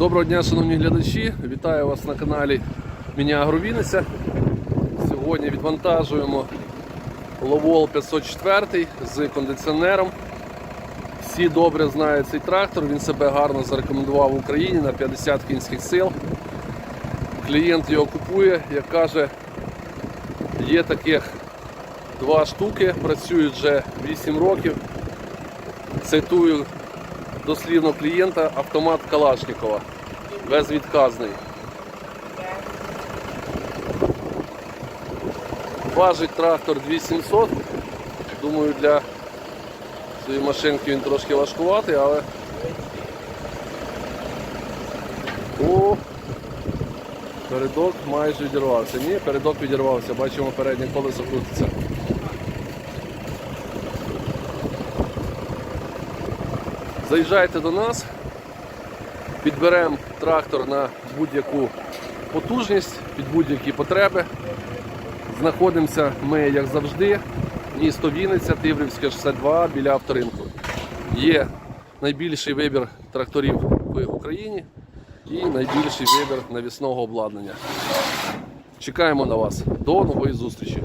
Доброго дня, шановні глядачі! Вітаю вас на каналі Міня Агровіниця. Сьогодні відвантажуємо Ловол 504 з кондиціонером. Всі добре знають цей трактор, він себе гарно зарекомендував в Україні на 50 кінських сил. Клієнт його купує, як каже, є таких два штуки, працюють вже 8 років. Цитую дослівно клієнта автомат Калашникова. Безвідказний. Важить трактор 2700. Думаю, для цієї машинки він трошки важкуватий, але. О! Передок майже відірвався. Ні, передок відірвався, бачимо переднє колесо крутиться. Заїжджайте до нас, підберемо трактор на будь-яку потужність, під будь-які потреби. Знаходимося ми, як завжди, місто Вінниця, Тиврівське 62 біля авторинку. Є найбільший вибір тракторів в Україні і найбільший вибір навісного обладнання. Чекаємо на вас. До нової зустрічі!